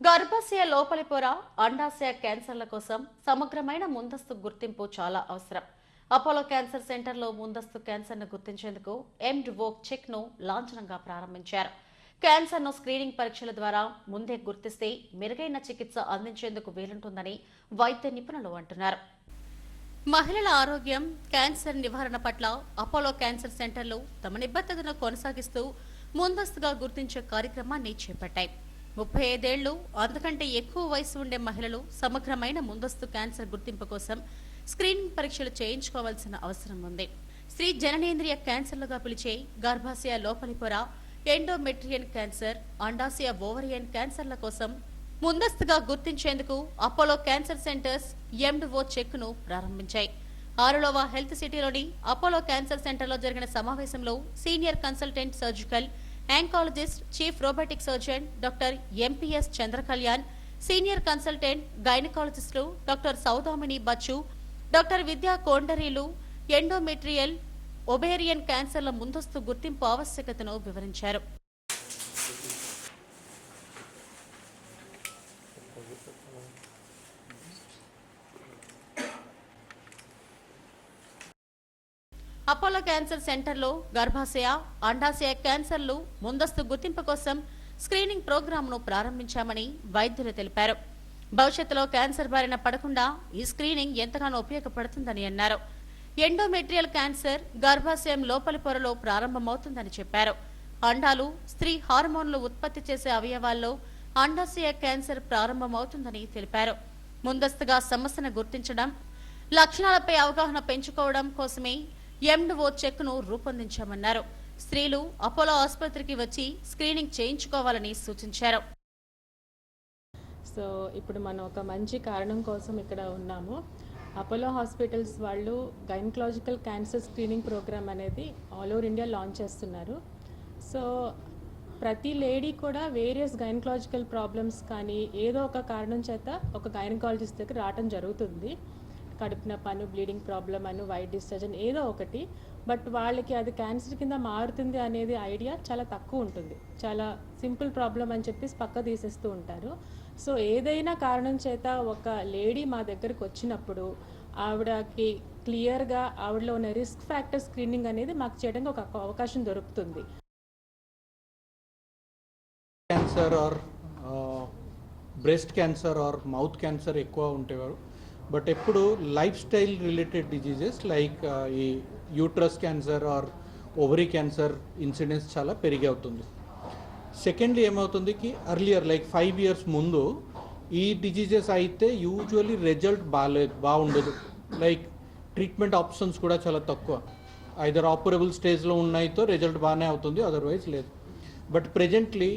గర్భాశయ లోపలి పొర అండాశయ క్యాన్సర్ల కోసం సమగ్రమైన ముందస్తు గుర్తింపు చాలా అవసరం. అపోలో క్యాన్సర్ సెంటర్లో ముందస్తు క్యాన్సర్ను గుర్తించేందుకు ఎండ్ వోక్ చెక్ను లాంఛనంగా ప్రారంభించారు. క్యాన్సర్ను స్క్రీనింగ్ పరీక్షల ద్వారా ముందే గుర్తిస్తే మెరుగైన చికిత్స అందించేందుకు వీలుంటుందని వైద్య నిపుణులు అంటున్నారు. మహిళల ఆరోగ్యం క్యాన్సర్ నివారణ పట్ల అపోలో క్యాన్సర్ సెంటర్లు తమ నిబద్ధతను కొనసాగిస్తూ ముందస్తుగా గుర్తించే కార్యక్రమాన్ని చేపట్టాయి. ముప్పై ఐదేళ్ళు అంతకంటే ఎక్కువ వయసు ఉండే మహిళలు సమగ్రమైన ముందస్తు క్యాన్సర్ గుర్తింపు కోసం స్క్రీనింగ్ పరీక్షలు చేయించుకోవాల్సిన అవసరం ఉంది. స్త్రీ జననేంద్రియ క్యాన్సర్లుగా పిలిచే గర్భాశయ లోపలి పొర ఎండోమెట్రియన్ క్యాన్సర్ అండాశయ ఓవరియన్ క్యాన్సర్ల కోసం ముందస్తుగా గుర్తించేందుకు అపోలో క్యాన్సర్ సెంటర్స్ ఎండ్ఓ చెక్ను ప్రారంభించాయి. ఆరులోవా హెల్త్ సిటీలోని అపోలో క్యాన్సర్ సెంటర్లో జరిగిన సమావేశంలో senior consultant surgical oncologist chief robotic surgeon doctor MPS Chandrakalyan senior consultant గైనకాలజిస్టులు doctor Saudamini Bachu doctor Vidya కోండరీలు ఎండోమెట్రియల్ ఒబేరియన్ క్యాన్సర్ల ముందస్తు గుర్తింపు ఆవశ్యకతను వివరించారు అపోలో క్యాన్సర్ సెంటర్లో గర్భాశయ అండాశయ క్యాన్సర్లు ముందస్తు గుర్తింపు కోసం స్క్రీనింగ్ ప్రోగ్రాంను ప్రారంభించామని వైద్యులు తెలిపారు. భవిష్యత్తులో క్యాన్సర్ బారిన పడకుండా ఈ స్క్రీనింగ్ ఎంతగానో ఉపయోగపడుతుందని అన్నారు. ఎండోమెట్రియల్ క్యాన్సర్ గర్భాశయం లోపలి పొరలో ప్రారంభమవుతుందని చెప్పారు. అండాలు స్త్రీ హార్మోన్లు ఉత్పత్తి చేసే అవయవాల్లో అండాశయ క్యాన్సర్ ప్రారంభమవుతుందని తెలిపారు. ముందస్తుగా సమస్యను గుర్తించడం లక్షణాలపై అవగాహన పెంచుకోవడం కోసమే ఎండ్ఓ చెక్ను రూపొందించామన్నారు. స్త్రీలు అపోలో ఆసుపత్రికి వచ్చి స్క్రీనింగ్ చేయించుకోవాలని సూచించారు. సో ఇప్పుడు మనం ఒక మంచి కారణం కోసం ఇక్కడ ఉన్నాము. అపోలో హాస్పిటల్స్ వాళ్ళు గైనకలాజికల్ క్యాన్సర్ స్క్రీనింగ్ ప్రోగ్రామ్ అనేది ఆల్ ఓవర్ ఇండియా లాంచ్ చేస్తున్నారు. సో ప్రతి లేడీ కూడా వేరియస్ గైనకలాజికల్ ప్రాబ్లమ్స్ కానీ ఏదో ఒక కారణం చేత ఒక గైనకాలజిస్ట్ దగ్గర రావటం జరుగుతుంది. కడుపు నొప్పను బ్లీడింగ్ ప్రాబ్లం అను వైట్ డిశ్చార్జ్ అని ఏదో ఒకటి. బట్ వాళ్ళకి అది క్యాన్సర్ కింద మారుతుంది అనేది ఐడియా చాలా తక్కువ ఉంటుంది. చాలా సింపుల్ ప్రాబ్లం అని చెప్పేసి పక్క తీసేస్తూ ఉంటారు. సో ఏదైనా కారణం చేత ఒక లేడీ మా దగ్గరకు వచ్చినప్పుడు ఆవిడకి క్లియర్గా ఆవిడలో ఉన్న రిస్క్ ఫ్యాక్టర్ స్క్రీనింగ్ అనేది మాకు చేయడానికి ఒక అవకాశం దొరుకుతుంది. Cancer or breast cancer or mouth cancer ఎక్కువ ఉండేవారు బట్ ఎప్పుడు lifestyle related diseases like ఈ uterus cancer or ovary cancer incidence చాలా పెరిగి అవుతుంది. సెకండ్లీ ఏమవుతుంది కి అర్లియర్ లైక్ ఫైవ్ ఇయర్స్ ముందు ఈ డిజీజెస్ అయితే యూజువల్లీ రిజల్ట్ బాగాలేదు బాగుండదు. లైక్ ట్రీట్మెంట్ ఆప్షన్స్ కూడా చాలా తక్కువ. ఐదర్ ఆపరబుల్ స్టేజ్లో ఉన్నాయితో రిజల్ట్ బాగానే అవుతుంది అదర్వైజ్ లేదు. బట్ ప్రెజెంట్లీ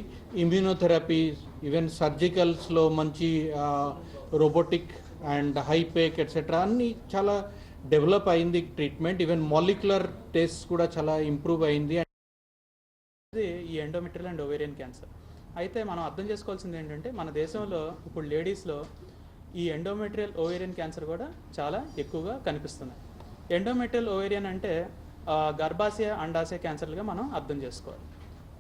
ఇమ్యూనోథెరపీ ఈవెన్ సర్జికల్స్లో మంచి రోబోటిక్ అండ్ హైపేక్ ఎట్సెట్రా అన్ని చాలా డెవలప్ అయింది ట్రీట్మెంట్ ఈవెన్ మాలిక్యులర్ టెస్ట్ కూడా చాలా ఇంప్రూవ్ అయింది. ఈ ఎండోమెట్రియల్ అండ్ ఓవేరియన్ క్యాన్సర్ అయితే మనం అర్థం చేసుకోవాల్సింది ఏంటంటే మన దేశంలో ఇప్పుడు లేడీస్లో ఈ ఎండోమెట్రియల్ ఓవేరియన్ క్యాన్సర్ కూడా చాలా ఎక్కువగా కనిపిస్తుంది ఎండోమెట్రియల్ ఓవేరియన్ అంటే గర్భాశయ అండాశయ క్యాన్సర్లుగా మనం అర్థం చేసుకోవాలి.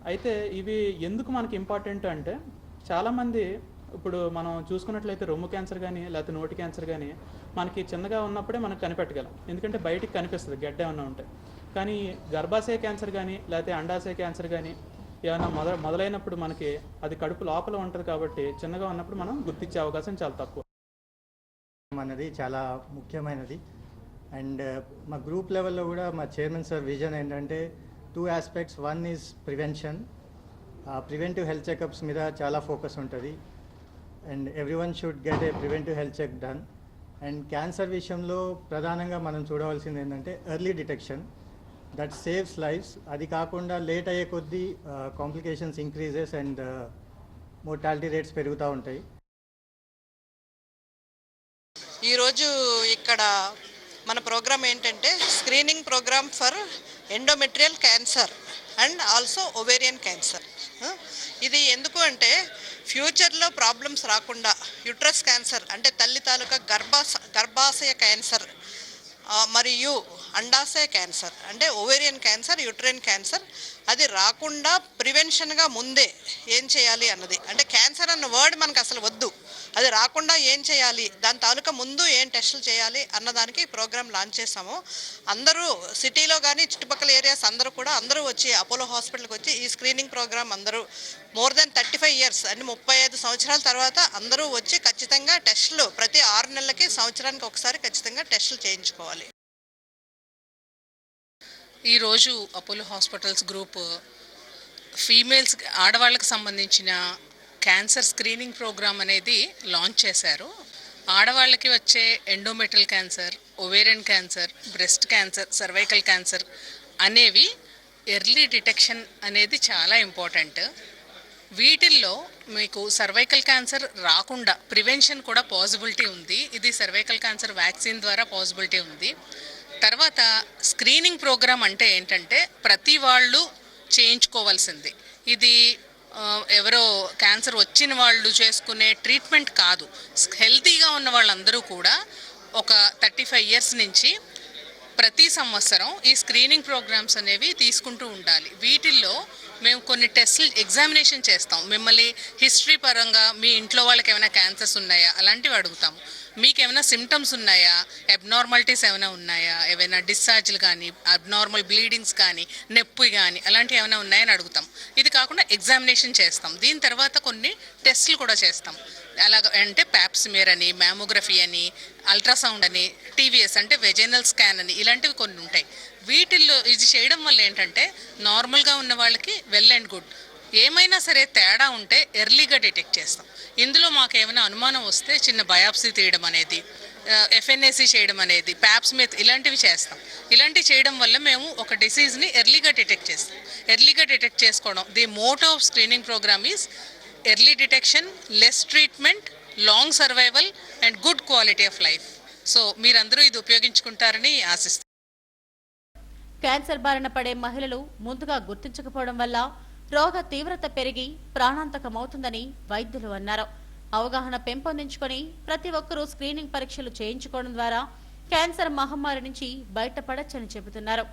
అయితే ఇవి ఎందుకు మనకి ఇంపార్టెంట్ అంటే చాలామంది ఇప్పుడు మనం చూసుకున్నట్లయితే రొమ్ము క్యాన్సర్ కానీ లేకపోతే నోటి క్యాన్సర్ కానీ మనకి చిన్నగా ఉన్నప్పుడే మనకు కనిపెట్టగలం. ఎందుకంటే బయటికి కనిపిస్తుంది గడ్డ ఏమన్నా ఉంటే. కానీ గర్భాశయ క్యాన్సర్ కానీ లేకపోతే అండాశయ క్యాన్సర్ కానీ ఏమైనా మొద మొదలైనప్పుడు మనకి అది కడుపు లోపల ఉంటుంది కాబట్టి చిన్నగా ఉన్నప్పుడు మనం గుర్తించే అవకాశం చాలా తక్కువ. అనేది చాలా ముఖ్యమైనది. అండ్ మా గ్రూప్ లెవెల్లో కూడా మా చైర్మన్ సార్ విజన్ ఏంటంటే two aspects. One is prevention. Preventive health checkups మీద చాలా ఫోకస్ ఉంటుంది. And every one should get a preventive health check done. And cancer విషయంలో ప్రధానంగా మనం చూడవలసింది ఏంటంటే early detection. That saves lives అది కాకుండా లేట్ అయ్యే కొద్దీ complications increases and mortality rates పెరుగుతూ ఉంటాయి. ఈరోజు ఇక్కడ మన ప్రోగ్రామ్ ఏంటంటే screening programme for endometrial cancer and also ovarian cancer. ఇది ఎందుకు అంటే ఫ్యూచర్లో ప్రాబ్లమ్స్ రాకుండా యుట్రస్ క్యాన్సర్ అంటే తల్లి తాలూకా గర్భాశ గర్భాశయ క్యాన్సర్ మరియు అండాశయ క్యాన్సర్ అంటే ఓవేరియన్ క్యాన్సర్ యుట్రైన్ క్యాన్సర్. అది రాకుండా ప్రివెన్షన్గా ముందే ఏం చేయాలి అన్నది. అంటే క్యాన్సర్ అన్న వర్డ్ మనకు అసలు వద్దు. అది రాకుండా ఏం చేయాలి? దాని తాలూకా ముందు ఏం టెస్టులు చేయాలి అన్నదానికి ఈ ప్రోగ్రామ్ లాంచ్ చేసాము అందరూ సిటీలో కానీ చుట్టుపక్కల ఏరియాస్ అందరూ కూడా అందరూ వచ్చి అపోలో హాస్పిటల్కి వచ్చి ఈ స్క్రీనింగ్ ప్రోగ్రామ్ అందరూ more than thirty five years అంటే ముప్పై ఐదు సంవత్సరాల తర్వాత అందరూ వచ్చి ఖచ్చితంగా టెస్టులు ప్రతి ఆరు నెలలకి సంవత్సరానికి ఒకసారి ఖచ్చితంగా టెస్టులు చేయించుకోవాలి. ఈరోజు అపోలో హాస్పిటల్స్ గ్రూప్ ఫీమేల్స్ ఆడవాళ్ళకి సంబంధించిన క్యాన్సర్ స్క్రీనింగ్ ప్రోగ్రామ్ అనేది లాంచ్ చేశారు. ఆడవాళ్ళకి వచ్చే endometrial cancer ovarian cancer breast cancer cervical cancer అనేవి ఎర్లీ డిటెక్షన్ అనేది చాలా ఇంపార్టెంట్. వీటిల్లో మీకు సర్వైకల్ క్యాన్సర్ రాకుండా ప్రివెన్షన్ కూడా పాసిబిలిటీ ఉంది. ఇది సర్వైకల్ క్యాన్సర్ వ్యాక్సిన్ ద్వారా పాసిబిలిటీ ఉంది. తర్వాత స్క్రీనింగ్ ప్రోగ్రామ్ అంటే ఏంటంటే ప్రతి వాళ్ళు చేయించుకోవాల్సింది. ఇది ఎవరో క్యాన్సర్ వచ్చిన వాళ్ళు చేసుకునే ట్రీట్మెంట్ కాదు. హెల్తీగా ఉన్న వాళ్ళందరూ కూడా ఒక థర్టీ ఫైవ్ ఇయర్స్ నుంచి ప్రతి సంవత్సరం ఈ స్క్రీనింగ్ ప్రోగ్రామ్స్ అనేవి తీసుకుంటూ ఉండాలి. వీటిల్లో మేము కొన్ని టెస్ట్లు ఎగ్జామినేషన్ చేస్తాం. మిమ్మల్ని హిస్టరీ పరంగా మీ ఇంట్లో వాళ్ళకి ఏమైనా క్యాన్సర్స్ ఉన్నాయా? అలాంటివి అడుగుతాము. మీకు ఏమైనా సిమ్టమ్స్ ఉన్నాయా? అబ్నార్మాలిటీస్ ఏమైనా ఉన్నాయా? ఏమైనా డిశ్చార్జ్లు కానీ అబ్నార్మల్ బ్లీడింగ్స్ కానీ నొప్పి కానీ అలాంటివి ఏమైనా ఉన్నాయని అడుగుతాం. ఇది కాకుండా ఎగ్జామినేషన్ చేస్తాం. దీని తర్వాత కొన్ని టెస్ట్లు కూడా చేస్తాం. అలాగ అంటే ప్యాప్స్మియర్ అని మ్యామోగ్రఫీ అని అల్ట్రాసౌండ్ అని టీవీఎస్ అంటే వెజైనల్ స్కాన్ అని ఇలాంటివి కొన్ని ఉంటాయి. వీటిల్లో ఇది చేయడం వల్ల ఏంటంటే నార్మల్గా ఉన్న వాళ్ళకి వెల్ అండ్ గుడ్ ఏమైనా సరే తేడా ఉంటే ఎర్లీగా డిటెక్ట్ చేస్తాం. ఇందులో మాకు ఏమైనా అనుమానం వస్తే చిన్న బయాప్సీ తీయడం అనేది ఎఫ్ఎన్ఏసి చేయడం అనేది ప్యాప్స్మిత్ ఇలాంటివి చేస్తాం. ఇలాంటివి చేయడం వల్ల మేము ఒక డిసీజ్ని ఎర్లీగా డిటెక్ట్ చేస్తాం. ఎర్లీగా డిటెక్ట్ చేసుకోవడం. The motto of screening programme is early detection less treatment long survival and good quality of life so మీరందరూ ఇది ఉపయోగించుకుంటారని ఆశిస్తున్నాను క్యాన్సర్ బారిన పడే మహిళలు ముందుగా గుర్తించకపోవడం వల్ల రోగ తీవ్రత పెరిగి ప్రాణాంతకమవుతుందని వైద్యులు అన్నారు. అవగాహన పెంపొందించుకొని ప్రతి ఒక్కరూ స్క్రీనింగ్ పరీక్షలు చేయించుకోవడం ద్వారా క్యాన్సర్ మహమ్మారి నుంచి బయటపడొచ్చని చెబుతున్నారు.